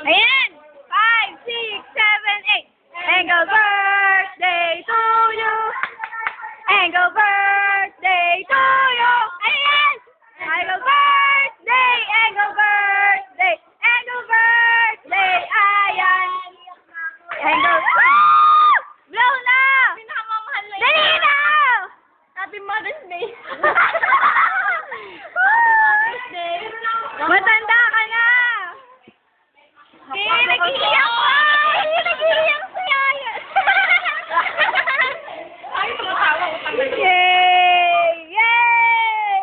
Ayan! Five, six, seven, eight. Angle birthday to you. Angle birthday to you. Ayan! Angle birthday, angle birthday, angle birthday. Ayan! Angle... Ah! Blow na! Pinakamamahal na Dali na! Happy Mother's Day. Day. Matanda ka na! Eh, nag-iiyak ka! Eh, nag-iiyak si Yaya! Ay, tumatawa ko tanggal. Yay! Yay!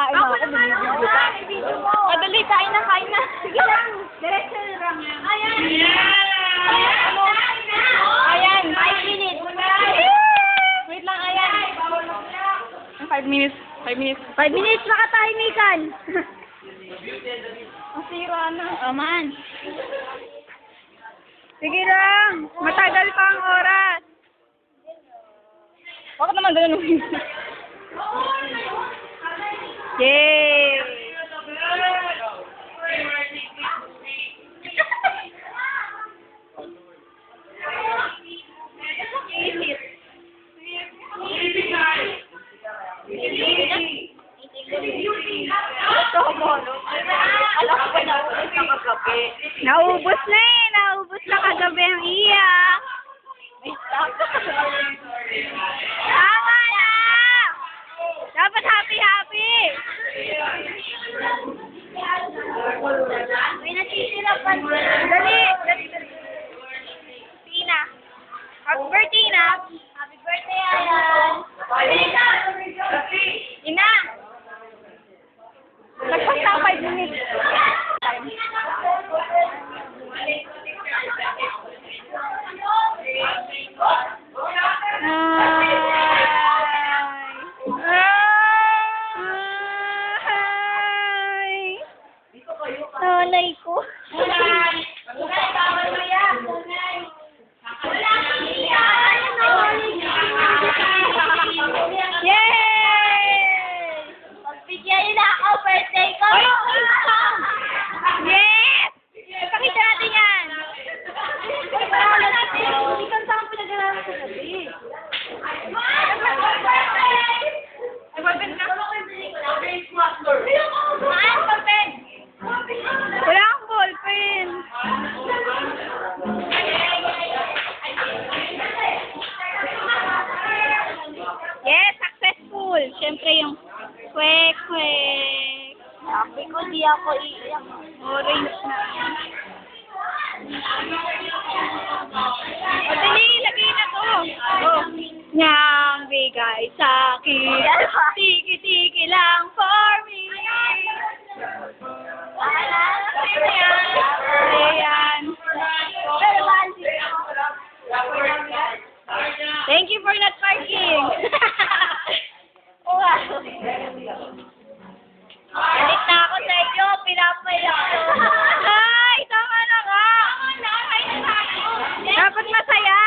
Wala, kumakain Ako naman, ako na, video mo. Madali, kain na, kain na. Sige lang, diretso lang yan. Ayan! Ayan, 5 minutes. Wait lang, ayan. 5 minutes. 5 minutes. Five minutes, makatahimikan. Ang sira na. Aman. Sige lang, matagal pa ang oras. Bakit naman ganun? Yay! Naubos na eh, naubos na kagabi ang iyak. May stock. Dali! Siyempre yung kwek, kwek. Sabi ko, di ako iiyak. Orange na. O, dali, lagay na to. Oh. Niyang bigay sa akin. Tiki-tiki lang for me. Ayan. Thank you for not parking. Galit na ako sa inyo, pinapayak ko. Ay, tama na nga. Dapat masaya.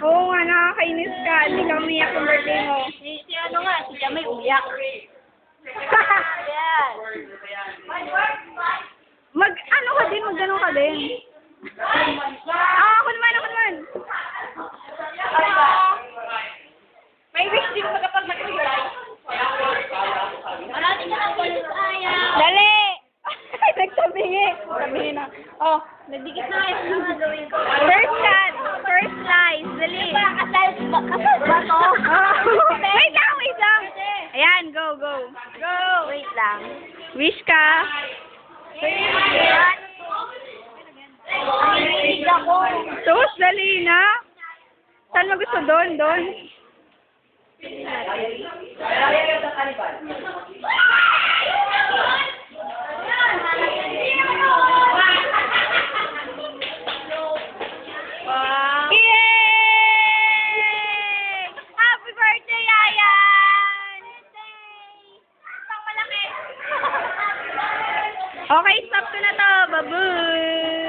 Oo nga, nakakainis ka. Hindi ka umiyak yung birthday mo. Si, si ano nga, si Jamay umiyak. Mag, ano ka din, mag ka din. Ah, ako naman, ako naman. May wish din mo kapag nag-reply. Marami ka ng polis, Aya. Dali! Nagtabingi. Sabihin na. Nagdikit na kayo first cut, first slice. Dali. Kasal ba, kasal ba to? Oh. wait lang, wait lang. Ayan, go, go. Go. Wait lang. Wish ka. Sus, dali na. Saan mo gusto? Doon, doon. Okay, stop ko na to. Baboy!